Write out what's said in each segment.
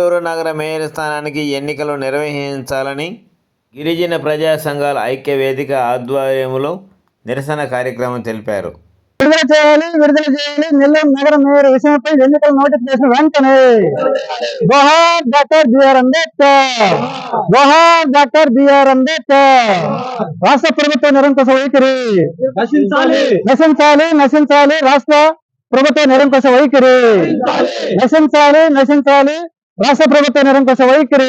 నెల్లూరు నగర మేయర్ స్థానానికి ఎన్నికలు నిర్వహించాలని గిరిజన ప్రజా సంఘాల ఐక్య వేదిక ఆధ్వర్యంలో నిరసన కార్యక్రమం తెలిపారు. విడుదల చేయాలి విడుదల చేయాలి. నెల్లూరు నగర మేయర్ విషయంపై ఎన్నికల నోటిఫికేషన్ వెంటనే. జోహార్ డాక్టర్ బిఆర్ అంబేద్కర్ జోహార్ డాక్టర్ బిఆర్ అంబేద్కర్. రాష్ట్ర ప్రభుత్వ నిరంకుశ వైఖరి. నశించాలి. నశించాలి నశించాలి. రాష్ట్ర ప్రభుత్వ నిరంకుశ వైఖరి. నశించాలి నశించాలి. రాష్ట్ర ప్రభుత్వ నిరంకుశ వైఖరి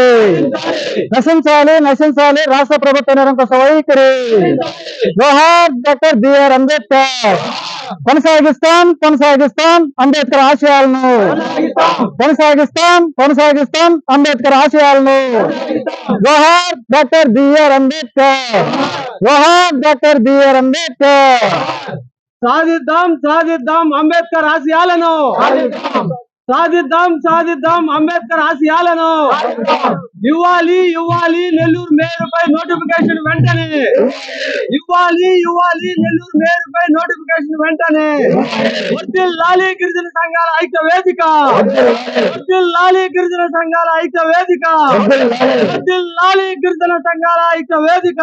నశించాలి నశించాలి రాష్ట్ర ప్రభుత్వ నిరంకుశ వైఖరి జోహార్ డాక్టర్ బిఆర్ అంబేద్కర్ కొనసాగిస్తాం కొనసాగిస్తాం అంబేద్కర్ ఆశయాలను కొనసాగిస్తాం కొనసాగిస్తాం అంబేద్కర్ ఆశయాలను జోహార్ డాక్టర్ బిఆర్ అంబేద్కర్ జోహార్ డాక్టర్ బిఆర్ అంబేద్కర్ సాధిద్దాం సాధిద్దాం అంబేద్కర్ ఆశయాలను సాధిద్దాం సాధిద్దాం. అంబేద్కర్ ఆశయాలను ఇవ్వాలి ఇవ్వాలి. నెల్లూరు మేయర్పై నోటిఫికేషన్ వెంటనే. ఇవ్వాలి ఇవ్వాలి. నెల్లూరు మేయర్పై నోటిఫికేషన్ వెంటనే. లాలి గిరిజన సంఘాల ఐక్య వేదిక. లాలి గిరిజన సంఘాల ఐక్య వేదిక. లాలి గిరిజన సంఘాల ఐక్య వేదిక.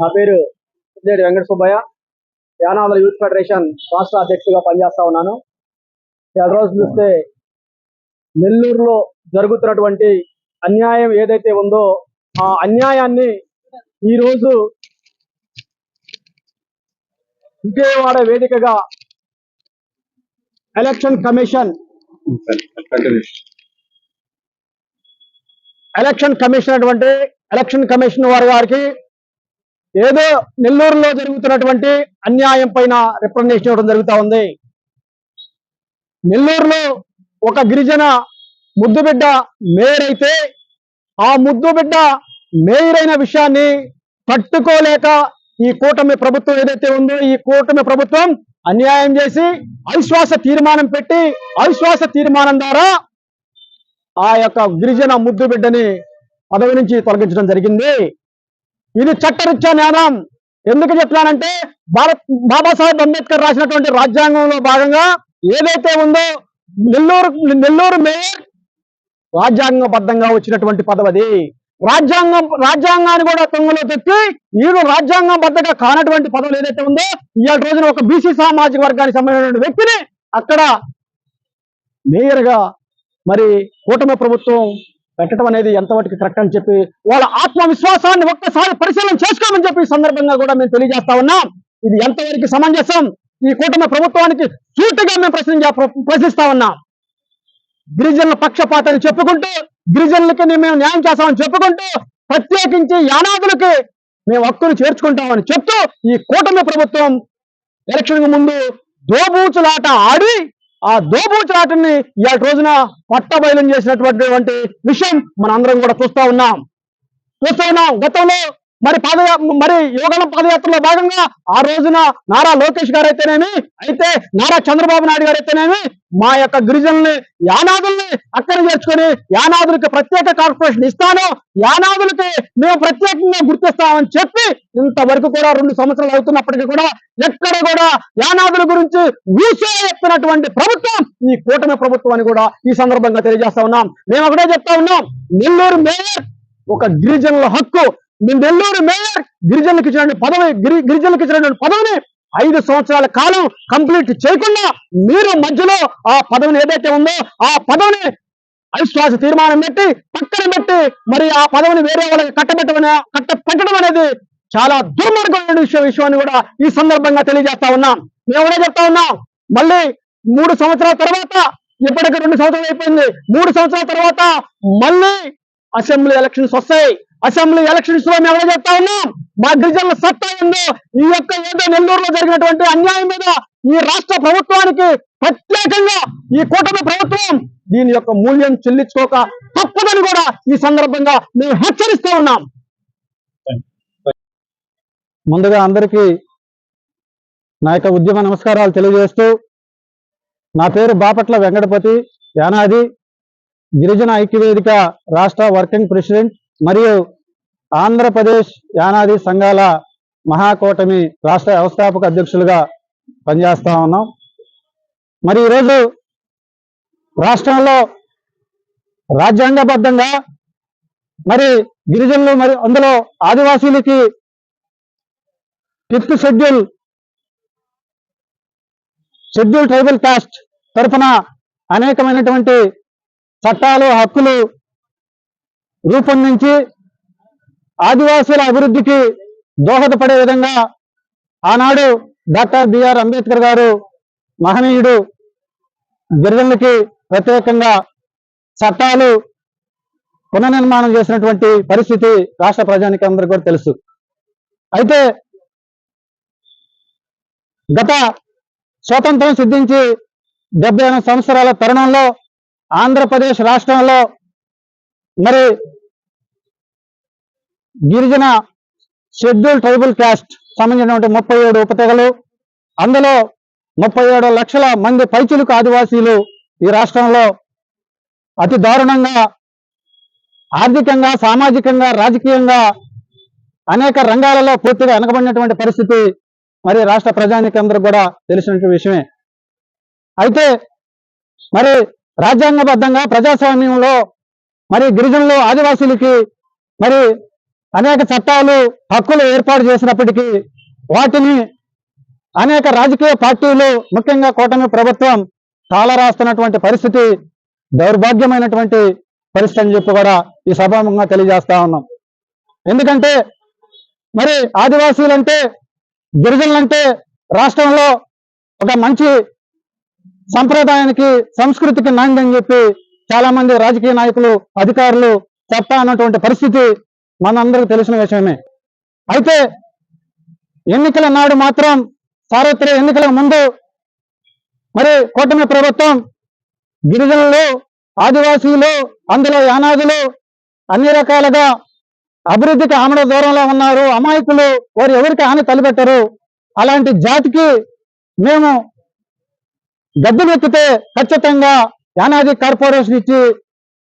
నా పేరు సిద్దేడి వెంకట సుబ్బయ్య. యానాదుల యూత్ ఫెడరేషన్ రాష్ట్ర అధ్యక్షుడిగా పనిచేస్తా ఉన్నాను. చాలా రోజు చూస్తే నెల్లూరులో జరుగుతున్నటువంటి అన్యాయం ఏదైతే ఉందో ఆ అన్యాయాన్ని ఈరోజు విజయవాడ వేదికగా ఎలక్షన్ కమిషన్ ఎలక్షన్ కమిషన్ అటువంటి ఎలక్షన్ కమిషన్ వారి వారికి ఏదో నెల్లూరులో జరుగుతున్నటువంటి అన్యాయం పైన రిప్రజెంటేషన్ ఇవ్వడం జరుగుతా ఉంది. నెల్లూరులో ఒక గిరిజన ముద్దుబిడ్డ మేయర్ అయితే ఆ ముద్దుబిడ్డ మేయర్ అయిన విషయాన్ని తట్టుకోలేక ఈ కూటమి ప్రభుత్వం ఏదైతే ఉందో ఈ కూటమి ప్రభుత్వం అన్యాయం చేసి అవిశ్వాస తీర్మానం పెట్టి అవిశ్వాస తీర్మానం ద్వారా ఆ యొక్క గిరిజన ముద్దు బిడ్డని పదవి నుంచి తొలగించడం జరిగింది. ఇది చట్టరీత్యా న్యాయం. ఎందుకు చెప్తున్నానంటే భారత్ బాబాసాహెబ్ అంబేద్కర్ రాసినటువంటి రాజ్యాంగంలో భాగంగా ఏదైతే ఉందో నెల్లూరు నెల్లూరు మేయర్ రాజ్యాంగబద్ధంగా వచ్చినటువంటి పదవది రాజ్యాంగం రాజ్యాంగాన్ని కూడా తొంగలో తెచ్చి ఈయన రాజ్యాంగబద్ధంగా కానటువంటి పదవులు ఏదైతే ఉందో ఇవాళ రోజున ఒక బీసీ సామాజిక వర్గానికి సంబంధించిన వ్యక్తిని అక్కడ మేయర్గా మరి కూటమి ప్రభుత్వం పెట్టడం అనేది ఎంతవరకు కరెక్ట్ అని చెప్పి వాళ్ళ ఆత్మవిశ్వాసాన్ని ఒక్కసారి పరిశీలన చేసుకోమని చెప్పి సందర్భంగా కూడా మేము తెలియజేస్తా ఉన్నాం. ఇది ఎంతవరకు సమంజసం? ఈ కూటమి ప్రభుత్వానికి సూటిగా మేము ప్రశ్న ప్రశ్నిస్తా ఉన్నాం. గిరిజనుల పక్షపాతాన్ని చెప్పుకుంటూ గిరిజనులకి మేము న్యాయం చేస్తామని చెప్పుకుంటూ ప్రత్యేకించి యానాదులకి మేము హక్కును చేర్చుకుంటామని చెప్తూ ఈ కూటమి ప్రభుత్వం ఎలక్షన్ ముందు దోబూచులాట ఆడి ఆ దోబూచులాటని ఇవాళ రోజున పట్టబయలం చేసినటువంటి విషయం మనందరం కూడా చూస్తా ఉన్నాం. చూస్తా ఉన్నాం. గతంలో మరి పాద మరి యువగలం పాదయాత్రలో భాగంగా ఆ రోజున నారా లోకేష్ గారు అయితేనేమి అయితే నారా చంద్రబాబు నాయుడు గారు అయితేనేమి మా యొక్క గిరిజనుల్ని యానాదుల్ని అక్కడ చేర్చుకొని యానాదులకి ప్రత్యేక కార్పొరేషన్ ఇస్తాను. యానాదులకి మేము ప్రత్యేకంగా గుర్తిస్తామని చెప్పి ఇంతవరకు కూడా రెండు సంవత్సరాలు అవుతున్నప్పటికీ కూడా ఎక్కడ కూడా యానాదుల గురించి ఊసే చెప్తున్నటువంటి ప్రభుత్వం ఈ కూటమి ప్రభుత్వం అని కూడా ఈ సందర్భంగా తెలియజేస్తా ఉన్నాం. మేము ఒకటే చెప్తా ఉన్నాం. నెల్లూరు మేయర్ ఒక గిరిజనుల హక్కు. నెల్లూరు మేయర్ గిరిజనులకు ఇచ్చినటువంటి పదవి గిరి గిరిజనులకు ఇచ్చినటువంటి పదవిని ఐదు సంవత్సరాల కాలం కంప్లీట్ చేయకుండా మీరు మధ్యలో ఆ పదవిని ఏదైతే ఉందో ఆ పదవిని అవిశ్వాస తీర్మానం పెట్టి పక్కన పెట్టి మరి ఆ పదవిని వేరే వాళ్ళకి కట్టబెట్టడం కట్ట పెట్టడం అనేది చాలా దుర్మార్గమైన విషయం విషయాన్ని కూడా ఈ సందర్భంగా తెలియజేస్తా ఉన్నాం. మేము కూడా చెప్తా ఉన్నాం. మళ్ళీ మూడు సంవత్సరాల తర్వాత ఇప్పటికి రెండు సంవత్సరాలు అయిపోయింది. మూడు సంవత్సరాల తర్వాత మళ్ళీ అసెంబ్లీ ఎలక్షన్స్ వస్తాయి. అసెంబ్లీ ఎలక్షన్స్లో మేము ఎవరో చెప్తా ఉన్నాం. మా గిరిజనుల సత్తా ఉందో ఈ యొక్క ఏదో నెల్లూరులో జరిగినటువంటి అన్యాయం మీద ఈ రాష్ట్ర ప్రభుత్వానికి ప్రత్యేకంగా ఈ కూటమి ప్రభుత్వం దీని యొక్క మూల్యం చెల్లించుకోక తప్పదని కూడా ఈ సందర్భంగా మేము హెచ్చరిస్తూ ఉన్నాం. ముందుగా అందరికీ నా యొక్క ఉద్యమ నమస్కారాలు తెలియజేస్తూ నా పేరు బాపట్ల వెంకటపతి యానాది. గిరిజన ఐక్యవేదిక రాష్ట్ర వర్కింగ్ ప్రెసిడెంట్ మరియు ఆంధ్రప్రదేశ్ యానాది సంఘాల మహాకూటమి రాష్ట్ర వ్యవస్థాపక అధ్యక్షులుగా పనిచేస్తా ఉన్నాం. మరి ఈరోజు రాష్ట్రంలో రాజ్యాంగబద్ధంగా మరి గిరిజనులు మరి అందులో ఆదివాసీలకి fifth schedule schedule tribal caste తరఫున అనేకమైనటువంటి చట్టాలు హక్కులు రూపొందించి ఆదివాసుల అభివృద్ధికి దోహదపడే విధంగా ఆనాడు డాక్టర్ బిఆర్ అంబేద్కర్ గారు మహనీయుడు గిరిజనులకి ప్రత్యేకంగా చట్టాలు పునర్నిర్మాణం చేసినటువంటి పరిస్థితి రాష్ట్ర ప్రజానికి అందరికీ కూడా తెలుసు. అయితే గత స్వతంత్రం సిద్ధించి డెబ్బై ఎనిమిది సంవత్సరాల తరుణంలో ఆంధ్రప్రదేశ్ రాష్ట్రంలో మరి గిరిజన షెడ్యూల్ ట్రైబల్ క్యాస్ట్ సంబంధించినటువంటి ముప్పై ఏడు ఉపతెగలు అందులో ముప్పై ఏడు లక్షల మంది పైచులకు ఆదివాసీలు ఈ రాష్ట్రంలో అతి దారుణంగా ఆర్థికంగా సామాజికంగా రాజకీయంగా అనేక రంగాలలో పూర్తిగా వెనకబడినటువంటి పరిస్థితి మరి రాష్ట్ర ప్రజానికందరూ కూడా తెలిసినటువంటి విషయమే. అయితే మరి రాజ్యాంగబద్ధంగా ప్రజాస్వామ్యంలో మరి గిరిజనులు ఆదివాసులకి మరి అనేక చట్టాలు హక్కులు ఏర్పాటు చేసినప్పటికీ వాటిని అనేక రాజకీయ పార్టీలు ముఖ్యంగా కూటమి ప్రభుత్వం తాళరాస్తున్నటువంటి పరిస్థితి దౌర్భాగ్యమైనటువంటి పరిస్థితి అని చెప్పి కూడా ఈ సభాముఖంగా తెలియజేస్తా ఉన్నాం. ఎందుకంటే మరి ఆదివాసీలంటే గిరిజనులంటే రాష్ట్రంలో ఒక మంచి సంప్రదాయానికి సంస్కృతికి నాంది అని చెప్పి చాలా మంది రాజకీయ నాయకులు అధికారులు చెప్తా అన్నటువంటి పరిస్థితి మనందరికీ తెలిసిన విషయమే. అయితే ఎన్నికల నాడు మాత్రం సార్వత్రిక ఎన్నికల ముందు మరి కూటమి ప్రభుత్వం గిరిజనులు ఆదివాసీలు అందులో యానాదులు అన్ని రకాలుగా అభివృద్ధికి ఆమడ దూరంలో ఉన్నారు. అమాయకులు వారు ఎవరికి హాని తలపెట్టరు. అలాంటి జాతికి మేము గద్దెనెక్కితే ఖచ్చితంగా యానాది కార్పొరేషన్ ఇచ్చి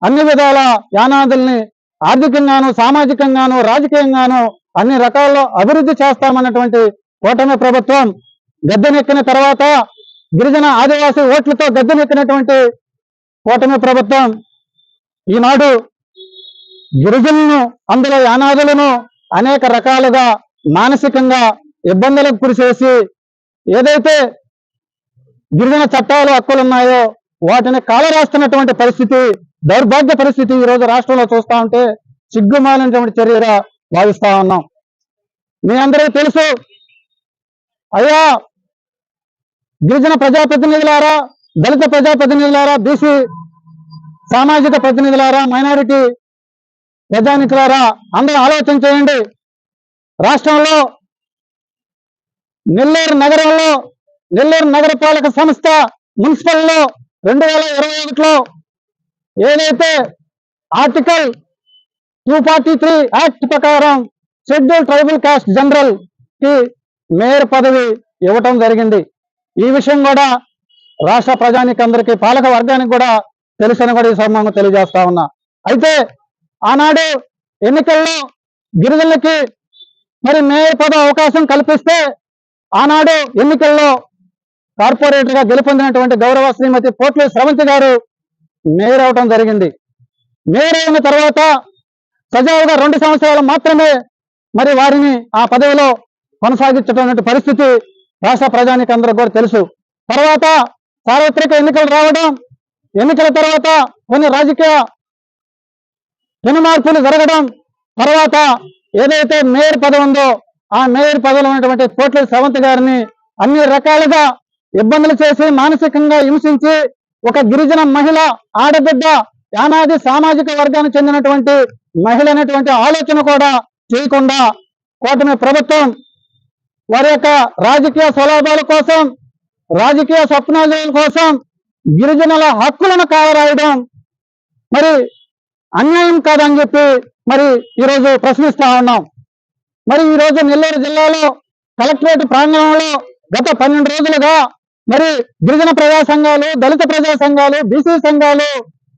అన్ని విధాల యానాదుల్ని ఆర్థికంగాను సామాజికంగాను రాజకీయంగాను అన్ని రకాల్లో అభివృద్ధి చేస్తామన్నటువంటి కూటమి ప్రభుత్వం గద్దెనెక్కిన తర్వాత గిరిజన ఆదివాసీ ఓట్లతో గద్దెనెక్కినటువంటి కూటమి ప్రభుత్వం ఈనాడు గిరిజనులను అందులో యానాదులను అనేక రకాలుగా మానసికంగా ఇబ్బందులకు గురి చేసి ఏదైతే గిరిజన చట్టాలు హక్కులు ఉన్నాయో వాటిని కాలరాస్తున్నటువంటి పరిస్థితి దౌర్భాగ్య పరిస్థితి ఈ రోజు రాష్ట్రంలో చూస్తా ఉంటే సిగ్గుమాలినటువంటి చర్యగా భావిస్తా ఉన్నాం. మీ అందరికీ తెలుసు అయ్యా గిరిజన ప్రజాప్రతినిధులారా దళిత ప్రజాప్రతినిధులారా బీసీ సామాజిక ప్రతినిధులారా మైనారిటీ ప్రజానికులారా అందరూ ఆలోచన చేయండి. రాష్ట్రంలో నెల్లూరు నగరంలో నెల్లూరు నగరపాలక సంస్థ మున్సిపల్లో రెండు వేల ఇరవై ఒకటిలో ఏదైతే article two forty three act ప్రకారం షెడ్యూల్ ట్రైబల్ కాస్ట్ జనరల్కి మేయర్ పదవి ఇవ్వటం జరిగింది. ఈ విషయం కూడా రాష్ట్ర ప్రజానికి అందరికీ పాలక వర్గానికి కూడా తెలుసని కూడా ఈ సందర్భంగా తెలియజేస్తా ఉన్నా. అయితే ఆనాడు ఎన్నికల్లో గిరిజనులకి మరి మేయర్ పదవి అవకాశం కల్పిస్తే ఆనాడు ఎన్నికల్లో కార్పొరేటర్గా గెలుపొందినటువంటి గౌరవ శ్రీమతి పోట్ల స్రవంతి గారు మేయర్ అవటం జరిగింది. మేయర్ అయిన తర్వాత సజావుగా రెండు సంవత్సరాలు మాత్రమే మరి వారిని ఆ పదవిలో కొనసాగించటువంటి పరిస్థితి రాష్ట్ర ప్రజానికి కూడా తెలుసు. తర్వాత సార్వత్రిక ఎన్నికలు రావడం ఎన్నికల తర్వాత కొన్ని రాజకీయ పెనుమార్పులు జరగడం తర్వాత ఏదైతే మేయర్ పదవి ఉందో ఆ మేయర్ పదవిలో ఉన్నటువంటి కోట్ల సవంత్ గారిని అన్ని రకాలుగా ఇబ్బందులు చేసి మానసికంగా హింసించి ఒక గిరిజన మహిళ ఆడబిడ్డ యానాది సామాజిక వర్గానికి చెందినటువంటి మహిళ అనేటువంటి ఆలోచన కూడా చేయకుండా కూటమి ప్రభుత్వం వారి యొక్క రాజకీయ స్వలాభాల కోసం రాజకీయ స్వప్నాల కోసం గిరిజనుల హక్కులను కావరాయడం మరి అన్యాయం కాదని చెప్పి మరి ఈరోజు ప్రశ్నిస్తా ఉన్నాం. మరి ఈ రోజు నెల్లూరు జిల్లాలో కలెక్టరేట్ ప్రాంగణంలో గత పన్నెండు రోజులుగా మరి గిరిజన ప్రజా సంఘాలు దళిత ప్రజా సంఘాలు బీసీ సంఘాలు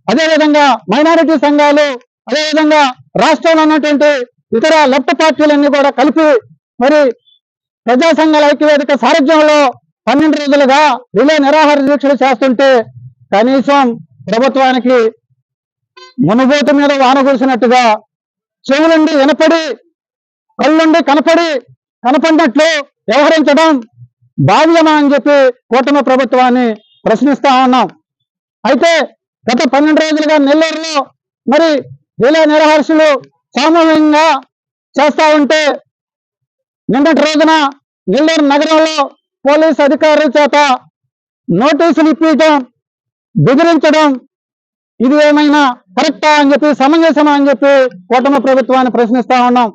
అదేవిధంగా మైనారిటీ సంఘాలు అదేవిధంగా రాష్ట్రంలో ఉన్నటువంటి ఇతర లెఫ్ట్ పార్టీలన్నీ కూడా కలిపి మరి ప్రజా సంఘాల ఐక్యవేదిక సారథ్యంలో పన్నెండు రోజులుగా రిలే నిరాహార దీక్షలు చేస్తుంటే కనీసం ప్రభుత్వానికి మునుబోతు మీద వాన కురిసినట్టుగా చెవులుండి వినపడి కళ్ళుండి కనపడి కనపడినట్లు వ్యవహరించడం బాధ్యమా అని చెప్పి కూటమి ప్రభుత్వాన్ని ప్రశ్నిస్తా ఉన్నాం. అయితే గత పన్నెండు రోజులుగా నెల్లూరులో మరి రిలే నిరహర్షులు సామూహికంగా చేస్తా ఉంటే నిన్నటి రోజున నెల్లూరు నగరంలో పోలీస్ అధికారుల చేత నోటీసులు ఇప్పించడం బెదిరించడం ఇది ఏమైనా కరెక్టా అని చెప్పి సమంజసమా అని చెప్పి కూటమి ప్రభుత్వాన్ని ప్రశ్నిస్తా ఉన్నాం.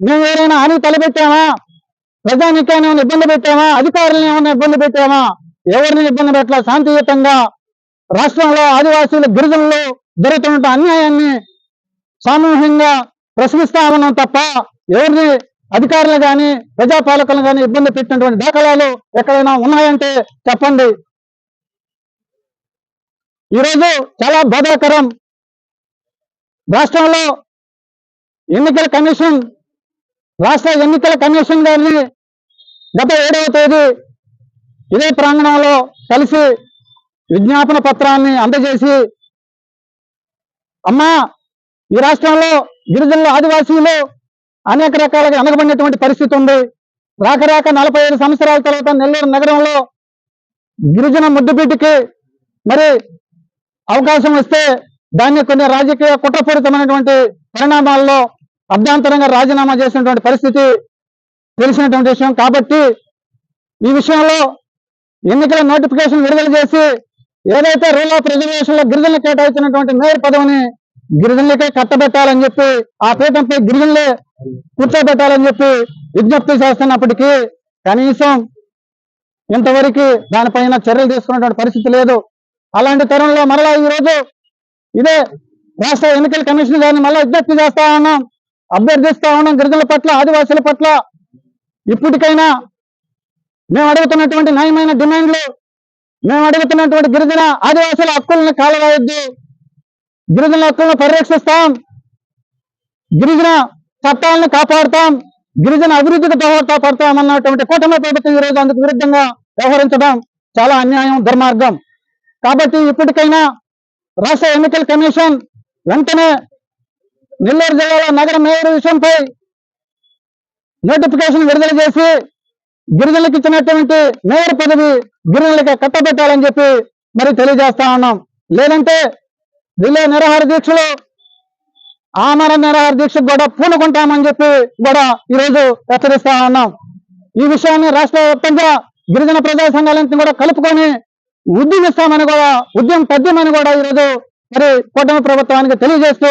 మేము ఏదైనా హాని తలపెట్టామా? ప్రజానికాన్ని ఏమైనా ఇబ్బంది పెట్టామా? అధికారులను ఏమైనా ఇబ్బంది పెట్టామా? ఎవరిని ఇబ్బంది పెట్టాల? శాంతియుతంగా రాష్ట్రంలో ఆదివాసీలు గిరిజనులు జరుగుతున్న అన్యాయాన్ని సామూహికంగా ప్రశ్నిస్తా ఉన్నాం తప్ప ఎవరిని అధికారులు కానీ ప్రజాపాలకులు కానీ ఇబ్బంది పెట్టినటువంటి దాఖలాలు ఎక్కడైనా ఉన్నాయంటే చెప్పండి. ఈరోజు చాలా బాధాకరం. రాష్ట్రంలో ఎన్నికల కమిషన్ రాష్ట్ర ఎన్నికల కమిషన్ గారిని గత ఏడవ తేదీ ఇదే ప్రాంగణంలో కలిసి విజ్ఞాపన పత్రాన్ని అందజేసి అమ్మా ఈ రాష్ట్రంలో గిరిజనులు ఆదివాసీలు అనేక రకాలుగా వెనకబడినటువంటి పరిస్థితి ఉంది. రాక రాక నలభై ఐదు సంవత్సరాల తర్వాత నెల్లూరు నగరంలో గిరిజన ముద్దుబిడ్డకి మరి అవకాశం వస్తే దాన్ని కొన్ని రాజకీయ కుట్రపూరితమైనటువంటి పరిణామాల్లో అభ్యంతరంగా రాజీనామా చేసినటువంటి పరిస్థితి తెలిసినటువంటి విషయం. కాబట్టి ఈ విషయంలో ఎన్నికల నోటిఫికేషన్ విడుదల చేసి ఏదైతే రూల్ ఆఫ్ రిజర్వేషన్లో గిరిజనులు కేటాయించినటువంటి మేయర్ పదవిని గిరిజనులకే కట్టబెట్టాలని చెప్పి ఆ పీఠంపై గిరిజనులే కూర్చోబెట్టాలని చెప్పి విజ్ఞప్తి చేస్తున్నప్పటికీ కనీసం ఇంతవరకు దానిపైన చర్యలు తీసుకున్నటువంటి పరిస్థితి లేదు. అలాంటి తరుణంలో మరలా ఈ రోజు ఇదే రాష్ట్ర ఎన్నికల కమిషన్ గారిని మళ్ళీ విజ్ఞప్తి చేస్తా ఉన్నాం. అభ్యర్థిస్తా ఉన్నాం గిరిజనుల పట్ల ఆదివాసుల పట్ల ఇప్పటికైనా మేము అడుగుతున్నటువంటి న్యాయమైన డిమాండ్లు మేము అడుగుతున్నటువంటి గిరిజన ఆదివాసుల హక్కులను కాలవేయద్దు గిరిజన హక్కులను పరిరక్షిస్తాం. గిరిజన చట్టాలను కాపాడుతాం. గిరిజన అభివృద్ధికి దోహదపడతాం అన్నటువంటి కూటమి ప్రభుత్వం రోజు అందుకు విరుద్ధంగా వ్యవహరించడం చాలా అన్యాయం దుర్మార్గం. కాబట్టి ఇప్పటికైనా రాష్ట్ర ఎన్నికల కమిషన్ వెంటనే నెల్లూరు జిల్లాలో నగర మేయర్ విషయంపై నోటిఫికేషన్ విడుదల చేసి గిరిజనులకు ఇచ్చినటువంటి మేయర్ పదవి గిరిజనులకి కట్టబెట్టాలని చెప్పి మరి తెలియజేస్తా ఉన్నాం. లేదంటే రిలే నిరాహార దీక్షలు ఆమర నిరాహార దీక్షకు కూడా పూనుకుంటామని చెప్పి కూడా ఈరోజు హెచ్చరిస్తా ఉన్నాం. ఈ విషయాన్ని రాష్ట్ర వ్యాప్తంగా గిరిజన ప్రజా సంఘాలన్నింటినీ కూడా కలుపుకొని ఉద్యమిస్తామని కూడా ఉద్యమం పెద్దమని కూడా ఈరోజు మరి కూటమి ప్రభుత్వానికి తెలియజేస్తూ